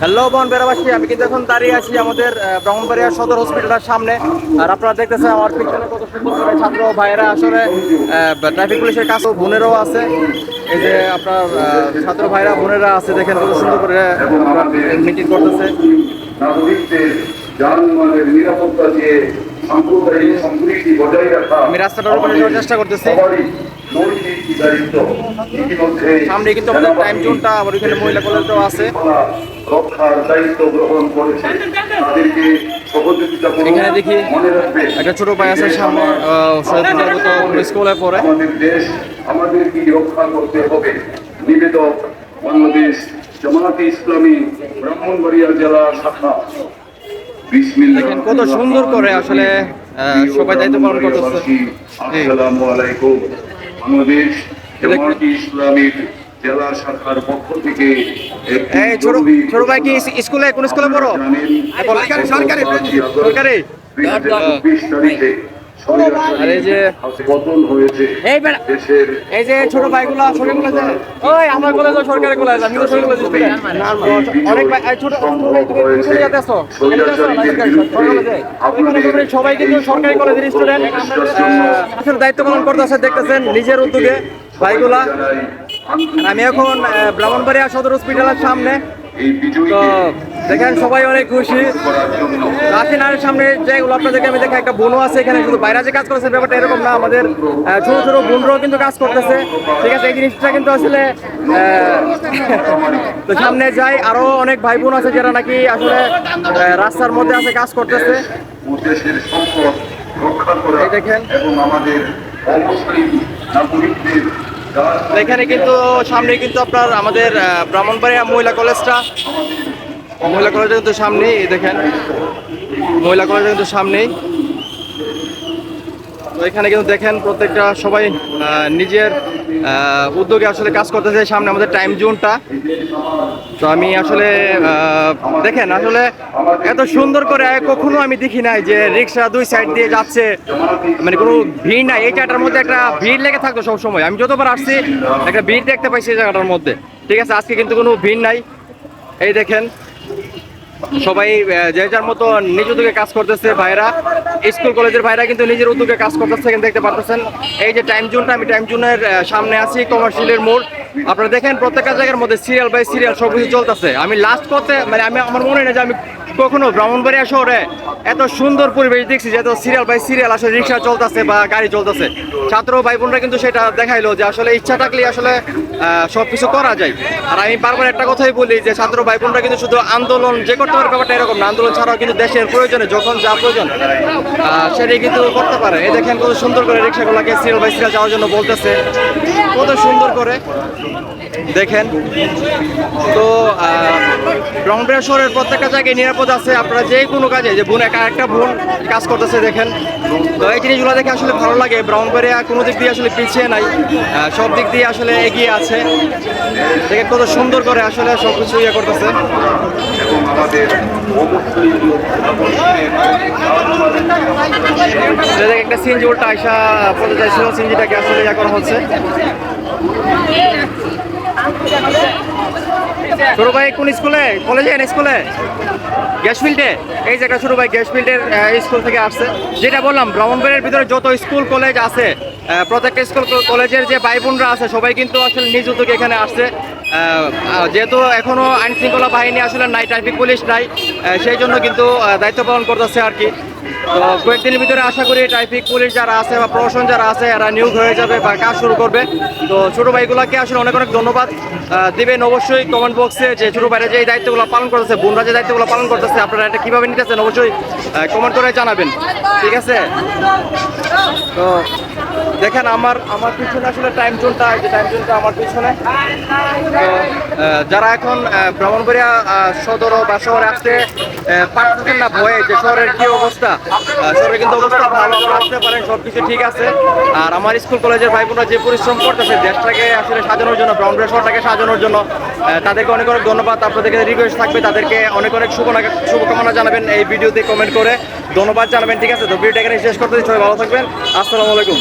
Hello বন বেড়াবাসী, আমি কিন্তু এখন দাঁড়িয়ে আছি আমাদের ব্রাহ্মণবাড়িয়া সদর হসপিটালের সামনে। আর আপনারা দেখতেছেন আমার পিছনে কত সুন্দর করে ছাত্র ভাইয়েরা আসলে ট্রাফিক পুলিশের কাছেও বোনেরাও আছে। এই যে আপনার ছাত্র ভাইরা বোনেরা আছে, দেখেন কত সুন্দর করে মিটিং করতেছে। যানবাহনের নিরাপত্তা দিয়ে সাম্প্রদায়িক সম্প্রীতি বজায় রাখা আমি রাস্তাটার উপরে যাওয়ার চেষ্টা করতেছি। সামনে কিন্তু আমাদের টাইম জোনটা আবার ওইখানে মহিলা কলেজটাও আছে। রক্ষার দায়িত্ব গ্রহণ করেছে। তাদেরকে সহযোগিতা করুন। এখানে দেখি একটা ছোট ভাই আছে সামনে স্কুলে পড়ে। আমাদের দেশ আমাদেরকে রক্ষা করতে হবে। নিবেদক বাংলাদেশ জামায়াতে ইসলামী ব্রাহ্মণবাড়িয়া জেলা শাখা। দেখেন কত সুন্দর করে আসলে সবাই দায়িত্ব পালন করতেছে। আসসালামু আলাইকুম। বাংলাদেশ জামায়াতে ইসলামীর জেলা শাখার পক্ষ থেকে এই ছোট ছোট ভাই কি স্কুলে কোন স্কুলে পড়ো? সরকারি সরকারি, সরকারি। দুই হাজার চব্বিশ তারিখে আর এই যে- এই বেড়া এই যে ছোট ভাইগুলো সরকারি কলেজে ওই আমার কলেজে সরকারি কলেজ আমি কলেজে অনেক ভাই ছোট সবাই কিন্তু সরকারি কলেজের স্টুডেন্ট আসলে দায়িত্ব পালন করতেছে দেখতেছেন নিজের উদ্যোগে ভাইগুলা। আমি এখন ব্রাহ্মণবাড়িয়া সদর হসপিটালের সামনে। তো দেখেন সবাই অনেক খুশি। জন্য রাশিনারের সামনে যেগুলো আপনাদেরকে আমি দেখে একটা বোনও আছে, এখানে শুধু বাইরে যে কাজ করছে, ব্যাপারটা এরকম না, আমাদের ছোট ছোট বোনরাও কিন্তু কাজ করতেছে। ঠিক আছে, এই জিনিসটা কিন্তু আসলে তো সামনে যাই, আরও অনেক ভাই বোন আছে যারা নাকি আসলে রাস্তার মধ্যে আছে, কাজ করতেছে। দেখেন। এখানে কিন্তু সামনে কিন্তু আপনার আমাদের ব্রাহ্মণবাড়িয়া মহিলা কলেজটা। মহিলা কলেজটা কিন্তু সামনেই, এই দেখেন। মহিলা কলেজটা কিন্তু সামনেই। তো এখানে কিন্তু দেখেন প্রত্যেকটা সবাই নিজের উদ্যোগে আসলে কাজ করতেছে। সামনে আমাদের টাইম জোনটা তো আমি আসলে দেখেন আসলে এত সুন্দর করে কখনো আমি দেখি নাই যে রিক্সা দুই সাইড দিয়ে যাচ্ছে। মানে কোনো ভিড় নাই। এই জায়গাটার মধ্যে একটা ভিড় লেগে থাকতো সবসময়। আমি যতবার আসছি, একটা ভিড় দেখতে পাইছি এই জায়গাটার মধ্যে। ঠিক আছে, আজকে কিন্তু কোনো ভিড় নাই। এই দেখেন সবাই যে যার মতো নিজ উদ্যোগে কাজ করতেছে ভাইরা, স্কুল কলেজের ভাইরা কিন্তু নিজের উদ্যোগে কাজ করতেছে দেখতে পারতেছেন, এই যে টাইম জোনটা আমি টাইম জোনের সামনে আছি কমার্শিয়ালের মোড়। আপনারা দেখেন প্রত্যেকটা জায়গার মধ্যে সিরিয়াল বাই সিরিয়াল সব কিছু চলতেছে। আমি লাস্ট করতে মানে আমি, আমার মনে নেই যে আমি কখনো ব্রাহ্মণবাড়িয়া শহরে এত সুন্দর পরিবেশ দেখছি যে এত সিরিয়াল বাই সিরিয়াল আসলে রিক্সা চলতেছে বা গাড়ি চলতেছে। ছাত্র ভাই বোনরা কিন্তু সেটা দেখাইলো যে আসলে ইচ্ছা থাকলে আসলে সব কিছু করা যায়। আর আমি বারবার একটা কথাই বলি যে ছাত্র ভাই বোনরা কিন্তু শুধু আন্দোলন যে করতে পারে ব্যাপারটা এরকম না, আন্দোলন ছাড়াও কিন্তু দেশের প্রয়োজনে যখন যা প্রয়োজন সেটাই কিন্তু করতে পারে। এই দেখেন কত সুন্দর করে রিক্সাগুলোকে সিরিয়াল বাই সিরিয়াল যাওয়ার জন্য বলতেছে। কত সুন্দর করে। দেখেন। তো ব্রহ্মপুরা শহরের প্রত্যেকটা জায়গায় নিরাপদ আছে। আপনারা যে কোনো কাজে, যে বোন একা একটা বোন কাজ করতেছে, দেখেন। তো এই জিনিসগুলো দেখে আসলে ভালো লাগে। ব্রহ্মপুরিয়া কোনো দিক দিয়ে আসলে পিছিয়ে নাই। সব দিক দিয়ে আসলে এগিয়ে আছে। দেখে কত সুন্দর করে আসলে সব কিছু ইয়ে করতেছে। একটা সিনজি উল্টা আইসা পড়তে চাইছিল সিনজিটাকে আসলে ইয়ে করা হচ্ছে। ছোট ভাই, কোন স্কুলে? কলেজে স্কুলে? গ্যাস ফিল্ডে? এই যে একটা ছোট ভাই, গ্যাস ফিল্ডের স্কুল থেকে আসছে। যেটা বললাম ব্রাহ্মণবাড়ির ভিতরে যত স্কুল, কলেজ আছে প্রত্যেকটা স্কুল কলেজের যে ভাই বোনরা আছে, সবাই কিন্তু আসলে নিজ উদ্যোগে এখানে আসছে। যেহেতু এখনও আইন শৃঙ্খলা বাহিনী আসলে নাই, ট্রাফিক পুলিশ নাই সেই জন্য কিন্তু দায়িত্ব পালন করতেছে আর কি। তো কয়েকদিনের ভিতরে আশা করি ট্রাফিক পুলিশ যারা আছে বা প্রশাসন যারা আছে, এরা নিয়োগ হয়ে যাবে বা কাজ শুরু করবে। তো ছোটো ভাইগুলোকে আসলে অনেক অনেক ধন্যবাদ। দেবেন অবশ্যই কমেন্ট বক্সে যে ছোটো ভাইরা যে দায়িত্বগুলো পালন করতেছে, বোনরা যে দায়িত্বগুলো পালন করতেছে, আপনারা এটা কীভাবে নিতেছেন অবশ্যই কমেন্ট করে জানাবেন। ঠিক আছে? তো দেখেন আমার আমার পিছনে আসলে টাইম জোনটা যে টাইম জোনটা আমার পিছনে। যারা এখন ব্রাহ্মণবাড়িয়া সদর বা শহরে আসতে আহ, পারতেছেন না ভয়ে যে শহরের কি অবস্থা আহ, শহরের কিন্তু অবস্থা ভালো আসতে পারেন সব কিছু ঠিক আছে। আর আমার স্কুল কলেজের ভাই বোনরা যে পরিশ্রম করতেছে দেশটাকে আসলে সাজানোর জন্য ব্রাহ্মণবাড়িয়া শহরটাকে সাজানোর জন্য তাদেরকে অনেক অনেক ধন্যবাদ। আপনাদেরকে রিকোয়েস্ট থাকবে তাদেরকে অনেক অনেক শুভনা- শুভকামনা জানাবেন এই ভিডিওতে কমেন্ট করে। ধন্যবাদ জানাবেন ঠিক আছে? তো ভিডিওটা এখানে শেষ করতে সবাই ভালো থাকবেন। আসসালামু আলাইকুম।